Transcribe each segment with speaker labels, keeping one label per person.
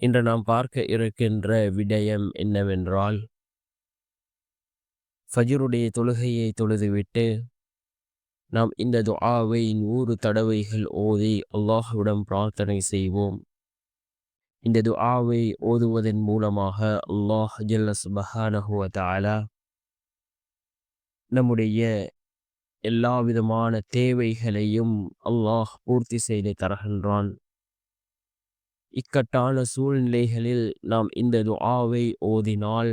Speaker 1: இன்று நாம் பார்க்க இருக்கின்ற விடயம் என்னவென்றால் ஃபஜருடைய தொழுகையை தொழுதுவிட்டு நாம் இந்த துஆவை நூறு தடவைகள் ஓதி அல்லாஹுவிடம் பிரார்த்தனை செய்வோம். இந்த துஆவை ஓதுவதன் மூலமாக அல்லாஹ் ஜல்லஸ் சுபஹானஹுவ நம்முடைய எல்லா விதமான தேவைகளையும் அல்லாஹ் பூர்த்தி செய்து தருகின்றான். இக்கட்டான சூழ்நிலைகளில் நாம் இந்த துஆவை ஓதினால்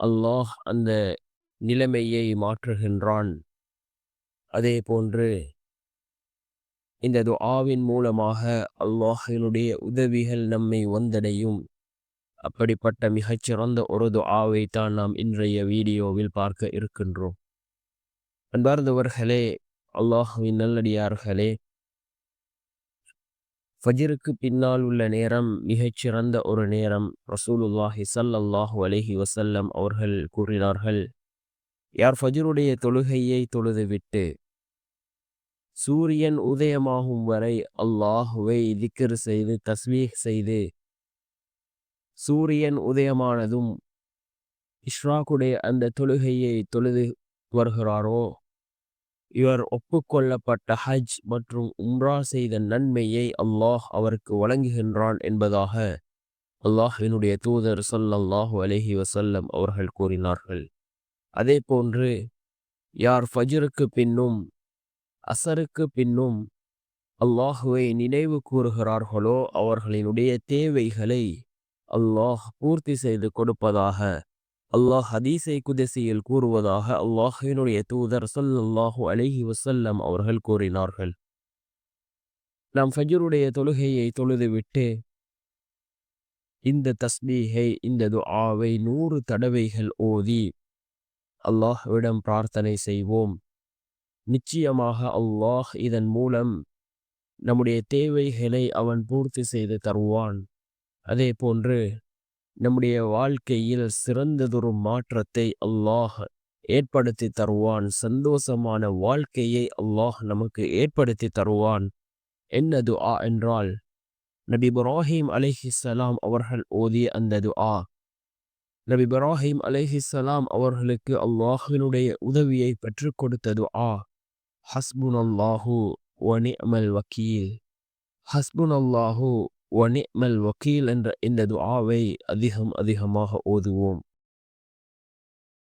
Speaker 1: அல்லாஹ் அந்த நிலைமையை மாற்றுகின்றான். அதே போன்று இந்த துஆவின் மூலமாக அல்லாஹினுடைய உதவிகள் நம்மை வந்தடையும். அப்படிப்பட்ட மிகச்சிறந்த ஒரு துஆவை தான் நாம் இன்றைய வீடியோவில் பார்க்க இருக்கின்றோம். அன்பார்ந்தவர்களே அல்லாஹுவின் நல்லடியார்களே ஃபஜிருக்கு பின்னால் உள்ள நேரம் மிகச்சிறந்த ஒரு நேரம். ரசூலுல்லாஹி சல்லல்லாஹு அலஹி வசல்லம் அவர்கள் கூறினார்கள். யார் ஃபஜருடைய தொழுகையை தொழுதுவிட்டு சூரியன் உதயமாகும் வரை அல்லாஹுவை திக்கர் செய்து தஸ்மீக் செய்து சூரியன் உதயமானதும் இஷ்ராக்குடைய அந்த தொழுகையை தொழுது வருகிறாரோ? இவர் ஒப்புக்கொள்ளப்பட்ட ஹஜ் மற்றும் உம்ரா செய்த நன்மையை அல்லாஹ் அவருக்கு வழங்குகின்றான் என்பதாக அல்லாஹினுடைய தூதர் சொல்லல்லாஹு அலஹி வசல்லம் அவர்கள் கூறினார்கள். அதே போன்று யார் ஃபஜருக்கு பின்னும் அசருக்கு பின்னும் அல்லாஹுவை நினைவு கூறுகிறார்களோ அவர்களினுடைய தேவைகளை அல்லாஹ் பூர்த்தி செய்து கொடுப்பதாக அல்லாஹ் ஹதீஸை குதிசையில் கூறுவதாக அல்லாஹினுடைய தூதர் சொல்லல்லாஹு அலிஹி வசல்லம் அவர்கள் கூறினார்கள். நாம் ஃபஜருடைய தொழுகையை தொழுதுவிட்டு இந்த தஸ்மீகை இந்த துஆவை நூறு தடவைகள் ஓதி அல்லாஹ்விடம் பிரார்த்தனை செய்வோம். நிச்சயமாக அல்லாஹ் இதன் மூலம் நம்முடைய தேவைகளை அவன் பூர்த்தி செய்து தருவான். அதே போன்று நம்முடைய வாழ்க்கையில் சிறந்ததொரு மாற்றத்தை அல்லாஹ் ஏற்படுத்தி தருவான். சந்தோஷமான வாழ்க்கையை அல்லாஹ் நமக்கு ஏற்படுத்தி தருவான். என்ன துஆ என்றால் நபி இப்ராஹிம் அலிஹிசலாம் அவர்கள் ஓதிய அந்த துஆ. நபி இப்ராஹிம் அலிஹிசலாம் அவர்களுக்கு அல்லாஹினுடைய உதவியை பெற்றுக் கொடுத்த துஆ. ஹஸ்புன் அல்லாஹூ ஒனிமல் வக்கீல். ஹஸ்புன் அல்லாஹூ ஒனிமல் வக்கீல் என்ற இந்த துஆவை அதிகம் அதிகமாக ஓதுவோம்